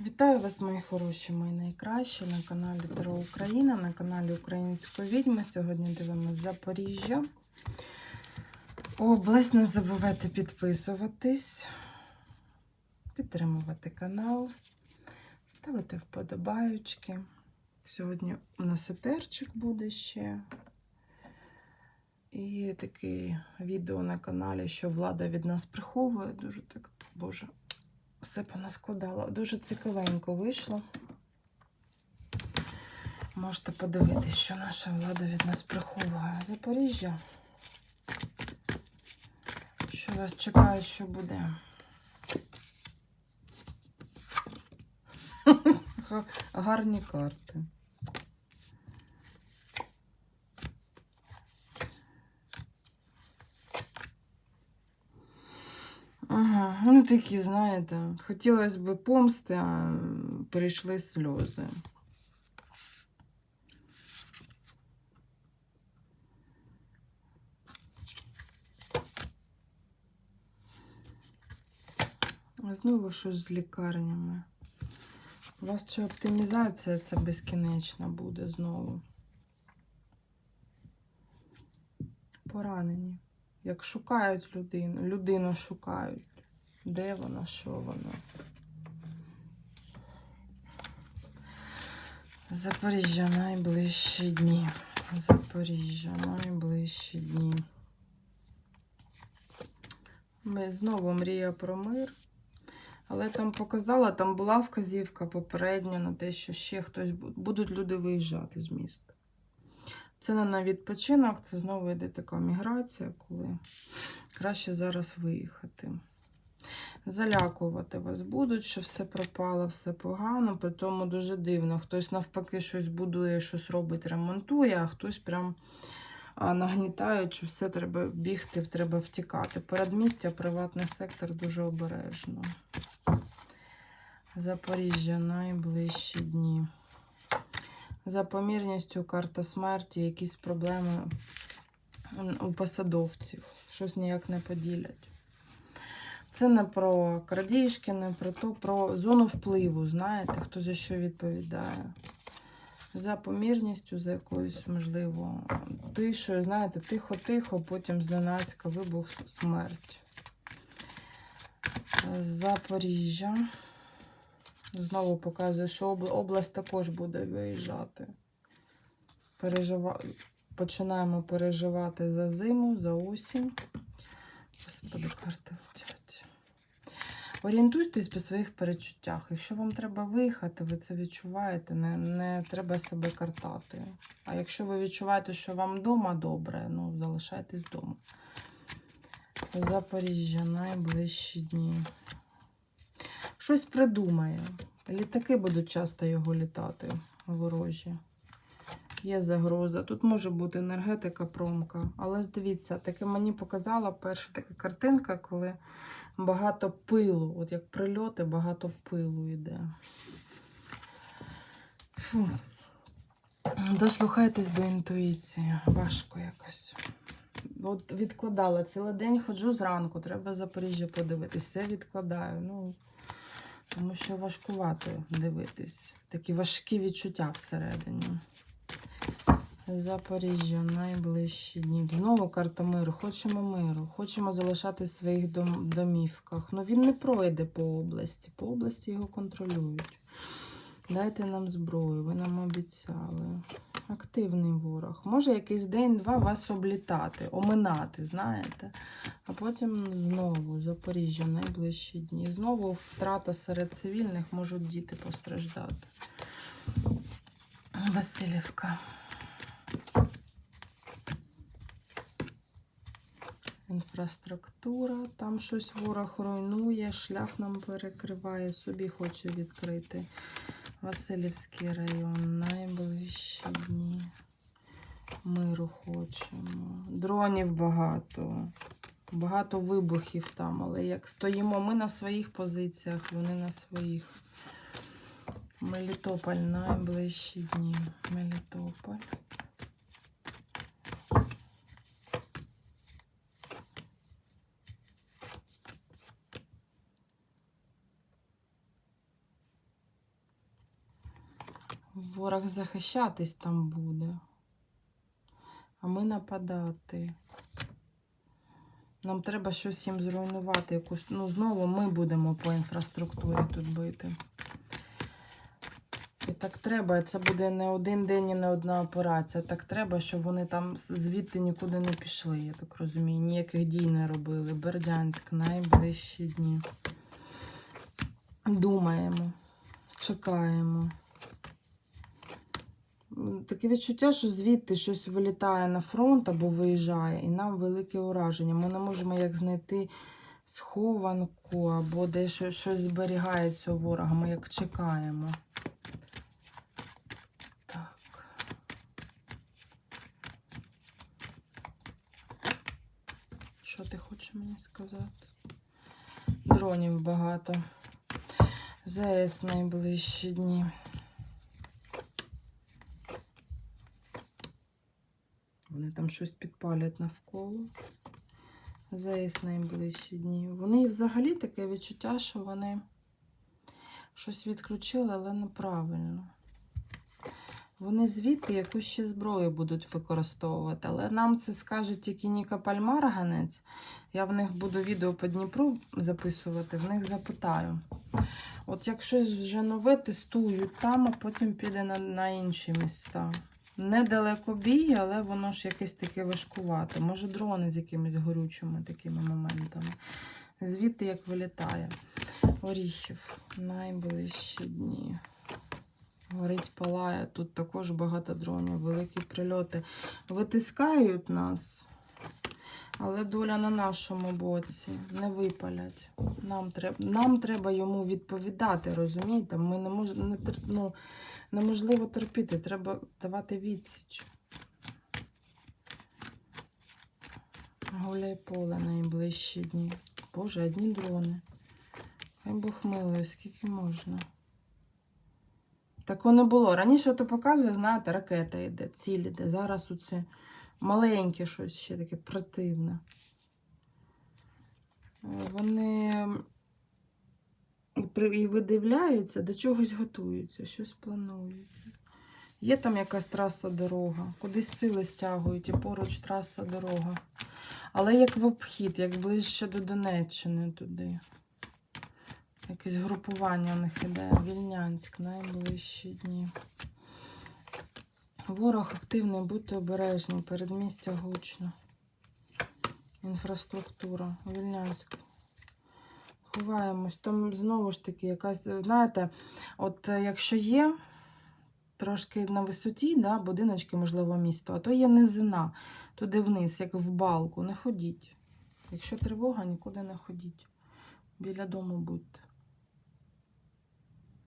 Вітаю вас, мої хороші, мої найкращі на каналі Таро Україна, на каналі Української відьми. Сьогодні дивимося Запоріжжя. Область, не забувайте підписуватись, підтримувати канал, ставити вподобаючки. Сьогодні у нас етерчик буде ще. І таке відео на каналі, що влада від нас приховує. Дуже так, боже, все понаскладала. Дуже цікавенько вийшло. Можете подивитись, що наша влада від нас приховує. Запоріжжя. Що вас чекає, що буде? Гарні карти. Ага, ну такі, знаєте, хотілося б помсти, а перейшли сльози. Знову щось з лікарнями. У вас чи оптимізація це безкінечна буде знову. Поранені. Як шукають людину, людину шукають. Де вона, що вона? Запоріжжя найближчі дні. Запоріжжя найближчі дні. Ми знову мрія про мир. Але там показала, там була вказівка попередня на те, що ще хтось будуть люди виїжджати з міста. Це не на відпочинок, це знову йде така міграція, коли краще зараз виїхати. Залякувати вас будуть, що все пропало, все погано, при тому дуже дивно. Хтось навпаки щось будує, щось робить, ремонтує, а хтось прям нагнітає, що все треба бігти, треба втікати. Передмістя, приватний сектор дуже обережно. Запоріжжя найближчі дні. За помірністю карта смерті, якісь проблеми у посадовців. Щось ніяк не поділять. Це не про крадіжки, не про то, про зону впливу, знаєте, хто за що відповідає. За помірністю, за якоюсь, можливо, тишою, знаєте, тихо-тихо, потім зненацька вибух смерть. Запоріжжя. Знову показує, що область також буде виїжджати. Пережива... Починаємо переживати за зиму, за осінь. Господи, карти. Орієнтуйтесь по своїх перечуттях. Якщо вам треба виїхати, ви це відчуваєте, не, не треба себе картати. А якщо ви відчуваєте, що вам вдома добре, ну залишайтесь вдома. Запоріжжя найближчі дні. Щось придумає. Літаки будуть часто його літати ворожі. Є загроза. Тут може бути енергетика промка. Але дивіться, таке мені показала перша така картинка, коли багато пилу, от як прильоти, багато пилу йде. Фу. Дослухайтесь до інтуїції. Важко якось. От відкладала цілий день, ходжу зранку, треба Запоріжжя подивитись. Все відкладаю. Ну, тому що важкувато дивитись. Такі важкі відчуття всередині. Запоріжжя, найближчі дні. Знову карта миру. Хочемо миру. Хочемо залишатись в своїх дом- домівках. Ну він не пройде по області. По області його контролюють. Дайте нам зброю, ви нам обіцяли. Активний ворог. Може якийсь день-два вас облітати, оминати, знаєте. А потім знову Запоріжжя, найближчі дні. Знову втрата серед цивільних можуть діти постраждати. Васильівка. Інфраструктура, там щось ворог руйнує, шлях нам перекриває, собі хоче відкрити. Васильівський район, найближчі дні. Миру хочемо. Дронів багато. Багато вибухів там, але як стоїмо ми на своїх позиціях, вони на своїх. Мелітополь найближчі дні. Мелітополь. Ворог захищатись там буде. А ми нападати. Нам треба щось їм зруйнувати. Якусь, ну, знову ми будемо по інфраструктурі тут бити. І так треба, це буде не один день і не одна операція. Так треба, щоб вони там звідти нікуди не пішли, я так розумію. Ніяких дій не робили. Бердянськ найближчі дні. Думаємо, чекаємо. Таке відчуття, що звідти щось вилітає на фронт або виїжджає, і нам велике ураження. Ми не можемо як знайти схованку або де щось зберігається у ворога. Ми як чекаємо. Що ти хочеш мені сказати? Дронів багато. ЗС найближчі дні. Вони там щось підпалять навколо. ЗС найближчі дні. Вони взагалі таке відчуття, що вони щось відключили, але неправильно. Вони звідти якусь ще зброю будуть використовувати, але нам це скаже тільки Ніка Пальмарганець. Я в них буду відео по Дніпру записувати, в них запитаю. От як вже нове тестують там, а потім піде на, на інші міста. Недалеко бій, але воно ж якесь таке важкувате. Може, дрони з якимись горючими такими моментами. Звідти як вилітає. Оріхів. Найближчі дні. Горить палає. Тут також багато дронів, великі прильоти. Витискають нас, але доля на нашому боці. Не випалять. Нам треба, нам треба йому відповідати, розумієте? Ми не можемо ну, неможливо терпіти, треба давати відсіч. Гуляй поле найближчі дні. Боже, одні дрони. Хай Бог милує, скільки можна. Такого не було. Раніше то показує, знаєте, ракета йде, ціль йде. Зараз оце маленьке щось ще таке противне. Е, Вони і видивляються, до чогось готуються, щось планують. Є там якась траса дорога, кудись сили стягують, і поруч траса дорога. Але як в обхід, як ближче до Донеччини туди. Якесь групування у них іде. Вільнянськ, найближчі дні. Ворог активний, будьте обережні, передмістя гучно. Інфраструктура. Вільнянськ. Ховаємось. Там знову ж таки якась, знаєте, от е, якщо є трошки на висоті, да, будиночки, можливо, місто, а то є низина, туди вниз, як в балку. Не ходіть. Якщо тривога, нікуди не ходіть. Біля дому будьте.